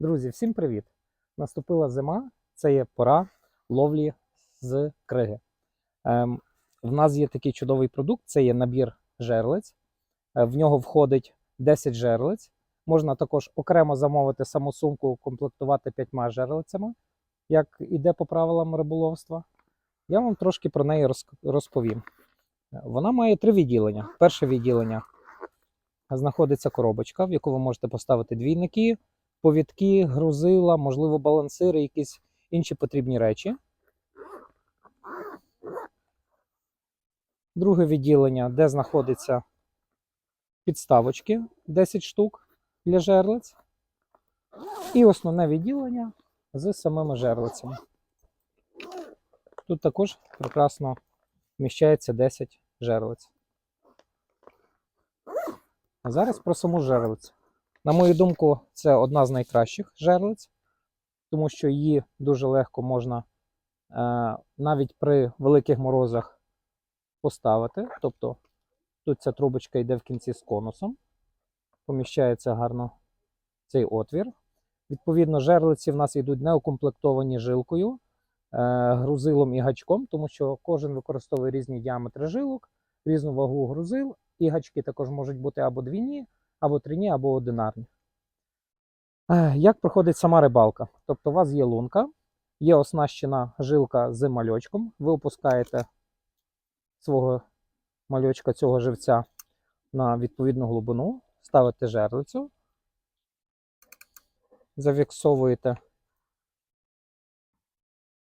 Друзі, всім привіт! Наступила зима, це є пора ловлі з криги. Ем, в нас є такий чудовий продукт, це є набір жерлиць. Е, В нього входить 10 жерлиць. Можна також окремо замовити саму сумку, комплектувати п'ятьма жерлицями, як іде по правилам риболовства. Я вам трошки про неї розповім. Е, Вона має три відділення. Перше відділення знаходиться коробочка, в яку ви можете поставити двійники, повідки, грузила, можливо, балансири, якісь інші потрібні речі. Друге відділення, де знаходяться підставочки 10 штук для жерлиць. І основне відділення з самими жерлицями. Тут також прекрасно вміщається 10 жерлиць. А зараз про саму жерлицю. На мою думку, це одна з найкращих жерлиць, тому що її дуже легко можна е, навіть при великих морозах поставити. Тобто тут ця трубочка йде в кінці з конусом, поміщається гарно цей отвір. Відповідно, жерлиці в нас йдуть не укомплектовані жилкою, е, грузилом і гачком, тому що кожен використовує різні діаметри жилок, різну вагу грузил, і гачки також можуть бути або двійні, або трійні, або одинарні. Е, Як проходить сама рибалка? Тобто, у вас є лунка, є оснащена жилка з мальочком. Ви опускаєте свого мальочка, цього живця на відповідну глибину, ставите жерлицю, зафіксовуєте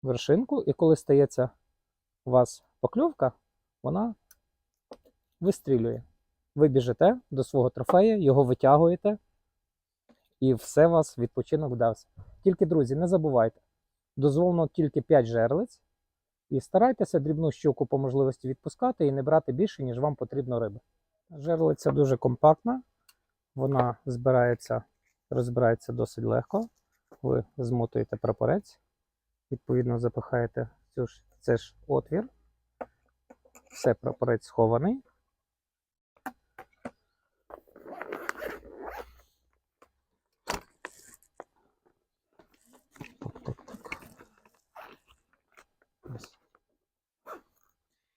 вершинку, і коли стається у вас покльовка, вона вистрілює. Ви біжите до свого трофея, його витягуєте, і все у вас відпочинок вдався. Тільки, друзі, не забувайте, дозволено тільки 5 жерлиць, і старайтеся дрібну щуку по можливості відпускати і не брати більше, ніж вам потрібно риби. Жерлиця дуже компактна, вона збирається, розбирається досить легко. Ви змотуєте прапорець, відповідно запихаєте цю ж, це ж отвір. Все, прапорець схований.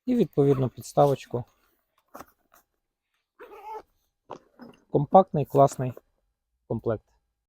І відповідну підставочку. Компактний, класний комплект.